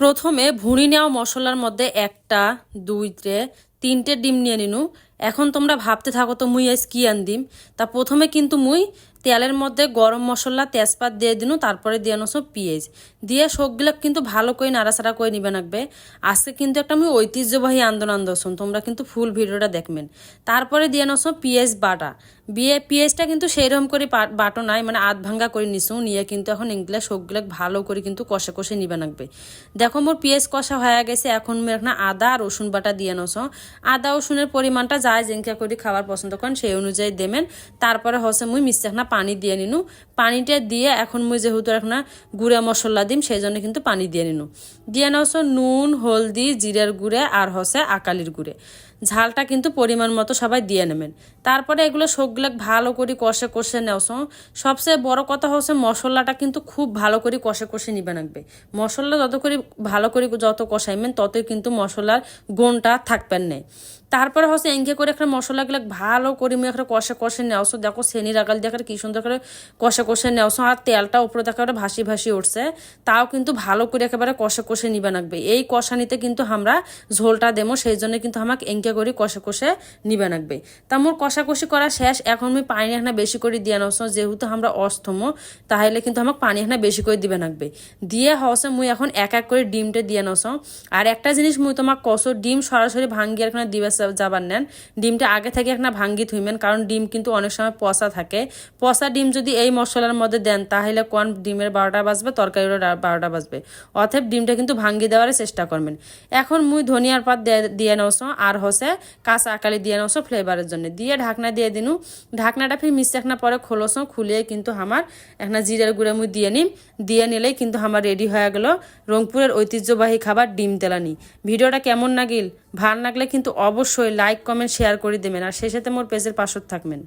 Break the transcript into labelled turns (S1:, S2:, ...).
S1: প্রথমে ভুঁড়ি নেওয়া মশলার মধ্যে একটা দুইটে তিনটে ডিম নিয়ে নিনু। এখন তোমরা ভাবতে থাকো তো মুই আজ কি আনদিম। তা প্রথমে কিন্তু মুই তেলের মধ্যে গরম মশলা, তেজপাত দিয়ে দিনু, তারপরে দিয়ে নসো পেঁয়াজ। দিয়ে সবগুলো কিন্তু ভালো করে নাড়াচাড়া করে নিবে রাখবে আজকে কিন্তু একটা আমি ঐতিহ্যবাহী আন্দোলন দর্শন তোমরা কিন্তু ফুল ভিডিওটা দেখবেন। তারপরে দিয়ে নসো পেঁয়াজ বাটা। বিয়ে পেঁয়াজটা কিন্তু সেইরকম করে বাটো নাই মানে আধ ভাঙ্গা করে নিসু, নিয়ে কিন্তু এখন এগুলা সবগুলো ভালো করে কিন্তু কষে কষে নিবে রাখবে দেখো মোর পেঁয়াজ কষা হয়ে গেছে, এখন আমি এখন আদা আর রসুন বাটা দিয়ে নসো আদা রসুনের পরিমাণটা যায় যেঙ্কা করে খাবার পছন্দ করেন, সেই অনুযায়ী দেবেন। তারপরে হচ্ছে মুই মিষ্টি এখন পানি দিয়ে নিনু। পানিটা দিয়ে এখন মুই যেহেতু এখন গুঁড়া মশলা দিম, সেই জন্য কিন্তু পানি দিয়ে নিনু। দিয়ে নসো নুন, হলদি, জিরার গুঁড়ে আর হচ্ছে আকালির গুঁড়ে। ঝালটা কিন্তু পরিমাণ মতো সবাই দিয়ে নেবেন। তারপরে এগুলো সবগুলো ভালো করে কষে কষে নেওস সবচেয়ে বড় কথা হচ্ছে মশলাটা কিন্তু খুব ভালো করে কষে কষে নিবে রাখবে মশলা যত করে ভালো করে যত কষাইবেন, ততই কিন্তু মশলার গুণটা থাকবেন নেই তারপরে হচ্ছে এঙ্গে করে একটা মশলা মশলাগুলো ভালো করে মুই একটা কষে কষে নেওস দেখো সেনি রাগাল দেখার কি সুন্দর করে কষে কষে নেওস আর তেলটা উপরে দেখা ভাসি ভাসি উঠছে। তাও কিন্তু ভালো করে একেবারে কষে কষে নিবে রাখবে এই কষানিতে কিন্তু আমরা ঝোলটা দেবো, সেই জন্য কিন্তু আমাকে এঙ্কে করে কষে কষে নিবে রাখবে তা মোর কষাকষি করা শেষ, এখন আমি পানি এখানে বেশি করে দিয়ে নস যেহেতু আমরা অস্থম তাহলে কিন্তু আমাকে পানি এখানে বেশি করে দিবে রাখবে দিয়ে হসে মুই এখন এক এক করে ডিমটা দিয়ে নস আর একটা জিনিস মুই তোমাক কষো ডিম সরাসরি ভাঙ্গি এখানে দিবে যাবার নেন ডিমটা আগে থেকে একটা ভাঙ্গি থুইবেন কারণ ডিম কিন্তু অনেক সময় পচা থাকে। পচা ডিম যদি এই মশলার মধ্যে দেন, তাহলে কোন ডিমের বারোটা বাজবে, তরকারিরও বারোটা বাজবে। অতএব ডিমটা কিন্তু ভাঙ্গি দেওয়ার চেষ্টা করবেন। এখন মুই ধনিয়ার পাত দিয়ে- নসো আর হসে কাঁচা আকালি দিয়ে নসো ফ্লেভারের জন্য। দিয়ে ঢাকনা দিয়ে দিনু। ঢাকনাটা ফির একটা পরে খোলসো খুলিয়ে কিন্তু আমার একটা জিরের গুঁড়ে মুই দিয়ে নিম। দিয়ে নিলেই কিন্তু আমার রেডি হয়ে গেল রংপুরের ঐতিহ্যবাহী খাবার ডিম তেলানি। ভিডিওটা কেমন লাগিল ভালো লাগলে কিন্তু অবশ্যই লাইক কমেন্ট শেয়ার করে দেবেন। আর সেই সাথে মোর পেজের পাশত থাকবেন।